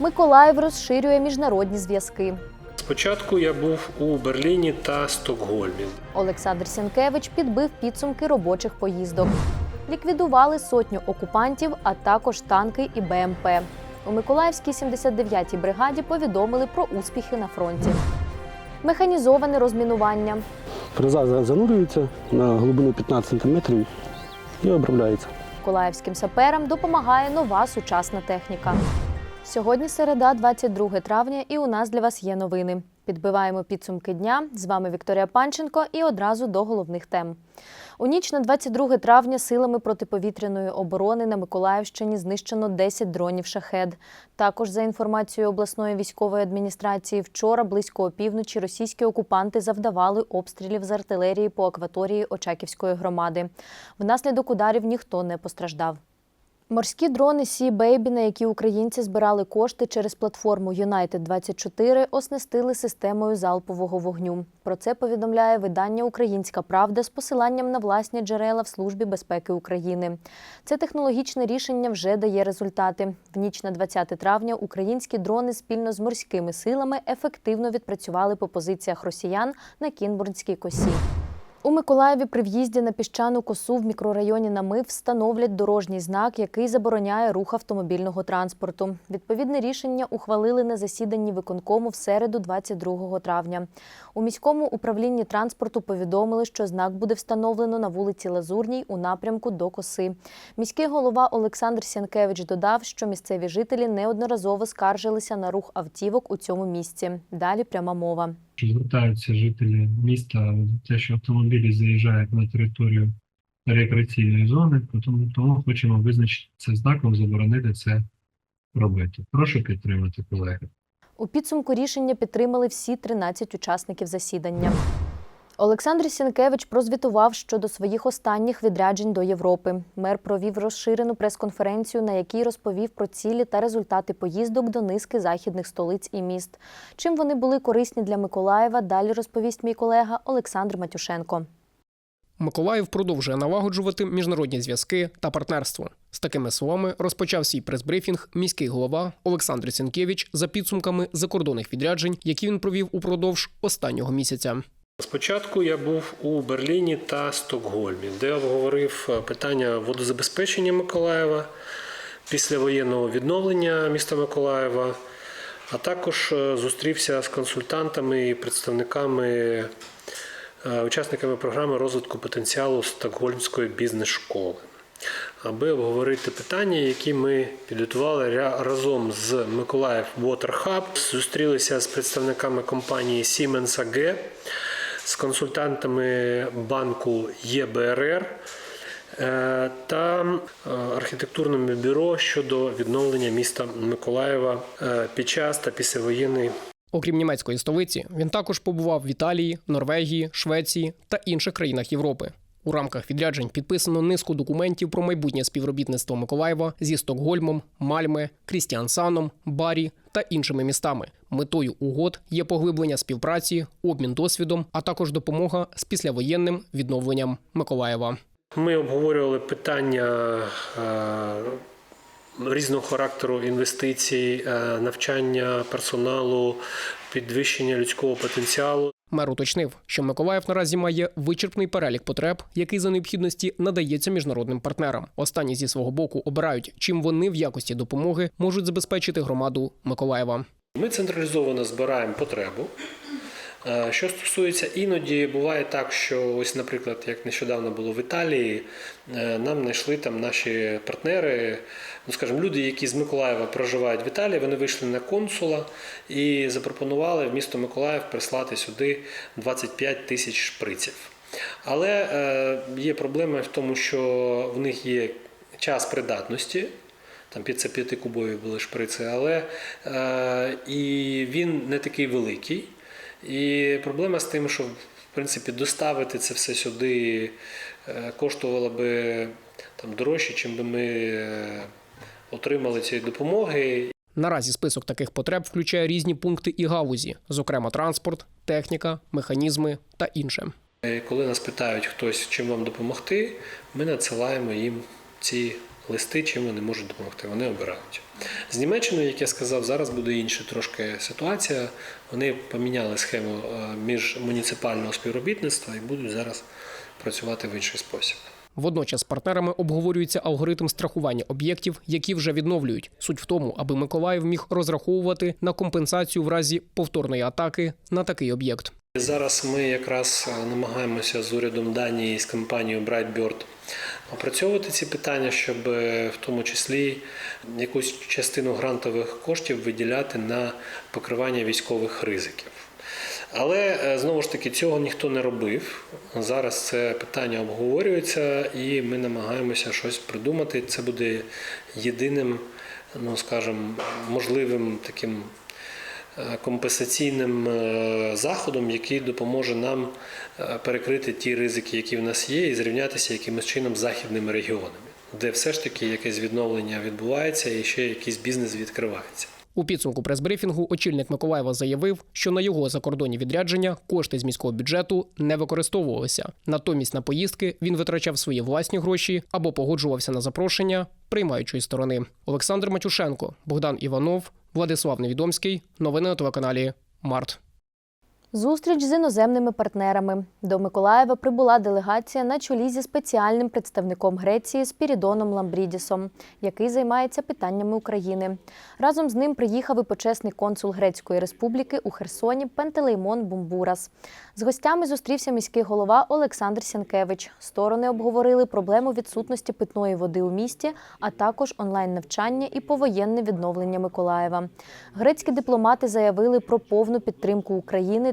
Миколаїв розширює міжнародні зв'язки. Спочатку я був у Берліні та Стокгольмі. Олександр Сянкевич підбив підсумки робочих поїздок. Ліквідували сотню окупантів, а також танки і БМП. У Миколаївській 79-й бригаді повідомили про успіхи на фронті. Механізоване розмінування. Фреза занурюється на глибину 15 см і обробляється. Миколаївським саперам допомагає нова сучасна техніка. Сьогодні середа, 22 травня, і у нас для вас є новини. Підбиваємо підсумки дня. З вами Вікторія Панченко і одразу до головних тем. У ніч на 22 травня силами протиповітряної оборони на Миколаївщині знищено 10 дронів шахед. Також за інформацією обласної військової адміністрації, вчора близько опівночі російські окупанти завдавали обстрілів з артилерії по акваторії Очаківської громади. Внаслідок ударів ніхто не постраждав. Морські дрони Сі Бейбі, на які українці збирали кошти через платформу United 24 оснастили системою залпового вогню. Про це повідомляє видання Українська Правда з посиланням на власні джерела в службі безпеки України. Це технологічне рішення вже дає результати. В ніч на 20 травня українські дрони спільно з морськими силами ефективно відпрацювали по позиціях росіян на Кінбурнській косі. У Миколаєві при в'їзді на піщану косу в мікрорайоні Намив встановлять дорожній знак, який забороняє рух автомобільного транспорту. Відповідне рішення ухвалили на засіданні виконкому в середу, 22 травня. У міському управлінні транспорту повідомили, що знак буде встановлено на вулиці Лазурній у напрямку до коси. Міський голова Олександр Сянкевич додав, що місцеві жителі неодноразово скаржилися на рух автівок у цьому місці. Далі пряма мова. Звертаються жителі міста те, що автомобілі заїжджають на територію рекреаційної зони, тому, тому хочемо визначити це знаком, заборонити це робити. Прошу підтримати колеги. У підсумку рішення підтримали всі 13 учасників засідання. Олександр Сінкевич прозвітував щодо своїх останніх відряджень до Європи. Мер провів розширену прес-конференцію, на якій розповів про цілі та результати поїздок до низки західних столиць і міст. Чим вони були корисні для Миколаєва, далі розповість мій колега Олександр Матюшенко. Миколаїв продовжує налагоджувати міжнародні зв'язки та партнерство. З такими словами розпочав свій прес-брифінг міський голова Олександр Сінкевич за підсумками закордонних відряджень, які він провів упродовж останнього місяця. Спочатку я був у Берліні та Стокгольмі, де обговорив е, питання водозабезпечення Миколаєва, післявоєнного відновлення міста Миколаєва, а також е, зустрівся з консультантами і представниками, е, учасниками програми розвитку потенціалу Стокгольмської бізнес-школи. Аби обговорити питання, які ми підготували разом з Миколаїв Water Hub, зустрілися з представниками компанії Siemens AG, з консультантами банку ЄБРР е, та е, архітектурним бюро щодо відновлення міста Миколаєва е, під час та післявоєнний Окрім німецької столиці, він також побував в Італії, Норвегії, Швеції та інших країнах Європи. У рамках відряджень підписано низку документів про майбутнє співробітництво Миколаєва зі Стокгольмом, Мальме, Крістіансаном, Барі та іншими містами. Метою угод є поглиблення співпраці, обмін досвідом, а також допомога з післявоєнним відновленням Миколаєва. Ми обговорювали питання е, різного характеру інвестицій, е, навчання персоналу, підвищення людського потенціалу. Мер уточнив, що Миколаїв наразі має вичерпний перелік потреб, який за необхідності надається міжнародним партнерам. Останні зі свого боку обирають, чим вони в якості допомоги можуть забезпечити громаду Миколаєва. Ми централізовано збираємо потребу. Е, Що стосується іноді, буває так, що ось, наприклад, як нещодавно було в Італії, е, нам знайшли там наші партнери, ну скажімо, люди, які з Миколаєва проживають в Італії, вони вийшли на консула і запропонували в місто Миколаїв прислати сюди 25 тисяч шприців. Але е, є проблема в тому, що в них є час придатності. Там 5 кубові були шприци, але е, і він не такий великий. І проблема з тим, що в принципі доставити це все сюди е, коштувало би там дорожче, чим би ми е, отримали цієї допомоги. Наразі список таких потреб включає різні пункти і галузі, зокрема транспорт, техніка, механізми та інше. Коли нас питають хтось, чим вам допомогти, ми надсилаємо їм ці листи, чим вони можуть допомогти. Вони обирають. З Німеччиною, як я сказав, зараз буде інша трошки ситуація. Вони поміняли схему е, між муніципального співробітництва і будуть зараз працювати в інший спосіб. Водночас з партнерами обговорюється алгоритм страхування об'єктів, які вже відновлюють. Суть в тому, аби Миколаїв міг розраховувати на компенсацію в разі повторної атаки на такий об'єкт. Зараз ми якраз е, намагаємося з урядом Данії і з компанією Brightbird опрацьовувати ці питання, щоб е, в тому числі якусь частину грантових коштів виділяти на покривання військових ризиків. Але е, знову ж таки цього ніхто не робив. Зараз це питання обговорюється, і ми намагаємося щось придумати. Це буде єдиним, ну скажімо, можливим таким компенсаційним е, заходом, який допоможе нам е, перекрити ті ризики, які в нас є, і зрівнятися якимось чином з західними регіонами, де все ж таки якесь відновлення відбувається і ще якийсь бізнес відкривається. У підсумку прес-брифінгу очільник Миколаєва заявив, що на його закордонні відрядження кошти з міського бюджету не використовувалися. Натомість на поїздки він витрачав свої власні гроші або погоджувався на запрошення приймаючої сторони. Олександр Матюшенко, Богдан Іванов, Владислав Невідомський. Новини на телеканалі Март. Зустріч з іноземними партнерами. До Миколаєва прибула делегація на чолі зі спеціальним представником Греції Спірідоном Ламбрідісом, який займається питаннями України. Разом з ним приїхав і почесний консул Грецької республіки у Херсоні Пентелеймон Бумбурас. З гостями зустрівся міський голова Олександр Сянкевич. Сторони обговорили проблему відсутності питної води у місті, а також онлайн-навчання і повоєнне відновлення Миколаєва. Грецькі дипломати заявили про повну підтримку України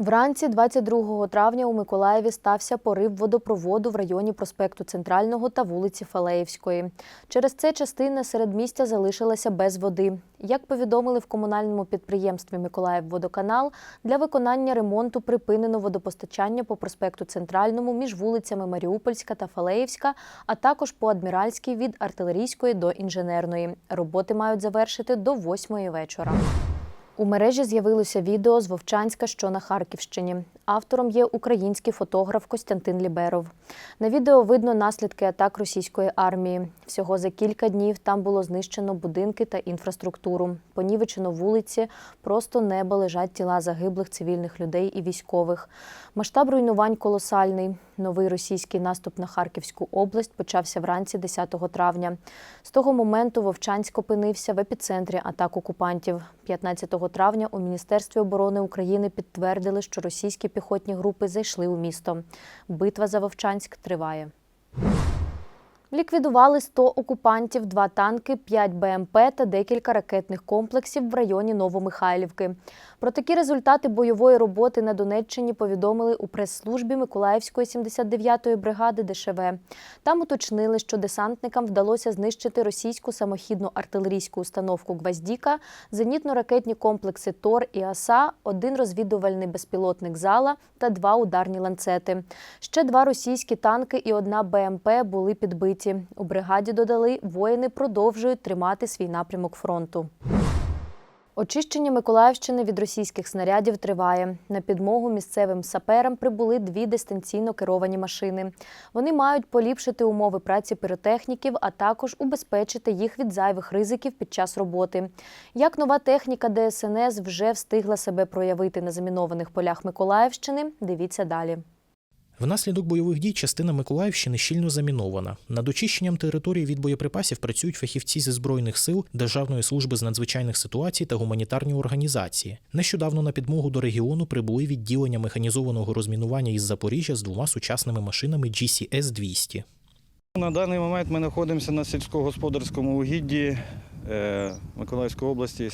Вранці 22 травня у Миколаєві стався порив водопроводу в районі проспекту Центрального та вулиці Фалеївської. Через це частина середмістя залишилася без води. Як повідомили в комунальному підприємстві Миколаївводоканал, для виконання ремонту припинено водопостачання по проспекту Центральному між вулицями Маріупольська та Фалеївська, а також по Адміральській від артилерійської до інженерної. Роботи мають завершити до 8 вечора. У мережі з'явилося відео з Вовчанська, що на Харківщині. Автором є український фотограф Костянтин Ліберов. На відео видно наслідки атак російської армії. Всього за кілька днів там було знищено будинки та інфраструктуру. Понівечено вулиці, просто небо лежать тіла загиблих цивільних людей і військових. Масштаб руйнувань колосальний. Новий російський наступ на Харківську область почався вранці 10 травня. З того моменту Вовчанськ опинився в епіцентрі атак окупантів. 15 травня у Міністерстві оборони України підтвердили, що російські піхотні групи зайшли у місто. Битва за Вовчанськ триває. Ліквідували 100 окупантів, два танки, 5 БМП та декілька ракетних комплексів в районі Новомихайлівки. Про такі результати бойової роботи на Донеччині повідомили у прес-службі Миколаївської 79-ї бригади ДШВ. Там уточнили, що десантникам вдалося знищити російську самохідну артилерійську установку «Гвоздіка», зенітно-ракетні комплекси ТОР і АСА, один розвідувальний безпілотник «Зала» та два ударні ланцети. Ще два російські танки і одна БМП були підбиті. У бригаді додали, воїни продовжують тримати свій напрямок фронту. Очищення Миколаївщини від російських снарядів триває. На підмогу місцевим саперам прибули дві дистанційно керовані машини. Вони мають поліпшити умови праці піротехніків, а також убезпечити їх від зайвих ризиків під час роботи. Як нова техніка ДСНС вже встигла себе проявити на замінованих полях Миколаївщини, дивіться далі. Внаслідок бойових дій частина Миколаївщини щільно замінована. Над очищенням території від боєприпасів працюють фахівці зі збройних сил, Державної служби з надзвичайних ситуацій та гуманітарні організації. Нещодавно на підмогу до регіону прибули відділення механізованого розмінування із Запоріжжя з двома сучасними машинами GCS 200 На даний момент ми знаходимося на сільськогосподарському угідді Миколаївської області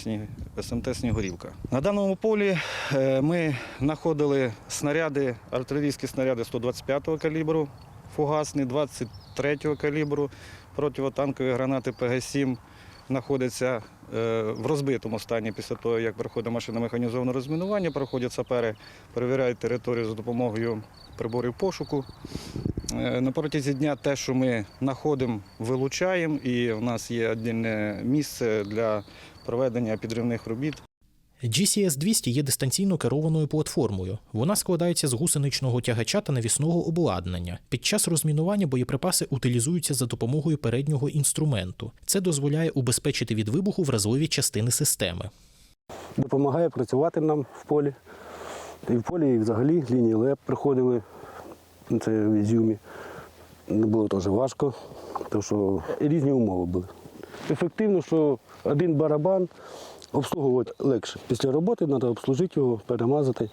СМТ Снігурівка. На даному полі е, ми знаходили снаряди, артилерійські снаряди 125-го калібру, фугасні 23-го калібру, противотанкові гранати ПГ-7 знаходяться е, в розбитому стані після того, як проходить машина механізованого розмінування, проходять сапери, перевіряють територію за допомогою приборів пошуку. Е, На протязі дня те, що ми знаходимо, вилучаємо, і в нас є віддільне місце для проведення підривних робіт. GCS-200 є дистанційно керованою платформою. Вона складається з гусеничного тягача та навісного обладнання. Під час розмінування боєприпаси утилізуються за допомогою переднього інструменту. Це дозволяє убезпечити від вибуху вразливі частини системи. Допомагає працювати нам в полі. І в полі, і взагалі лінії ЛЕП приходили. Це в Ізюмі. Не було теж важко, тому що різні умови були. Ефективно, що один барабан обслуговувати легше. Після роботи треба обслужити його, перемазати.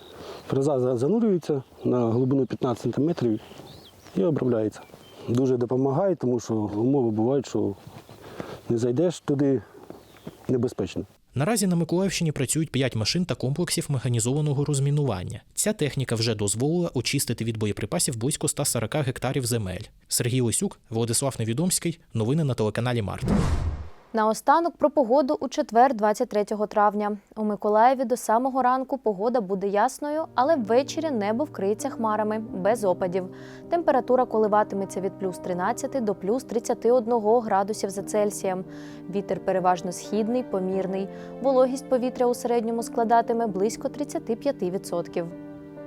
Фреза занурюється на глибину 15 см і обробляється. Дуже допомагає, тому що умови бувають, що не зайдеш туди небезпечно. Наразі на Миколаївщині працюють 5 машин та комплексів механізованого розмінування. Ця техніка вже дозволила очистити від боєприпасів близько 140 гектарів земель. Сергій Лисюк, Владислав Невідомський. Новини на телеканалі Март. Наостанок про погоду у четвер, 23 травня. У Миколаєві до самого ранку погода буде ясною, але ввечері небо вкриється хмарами, без опадів. Температура коливатиметься від плюс 13 до плюс 31 градусів за Цельсієм. Вітер переважно східний, помірний. Вологість повітря у середньому складатиме близько 35%.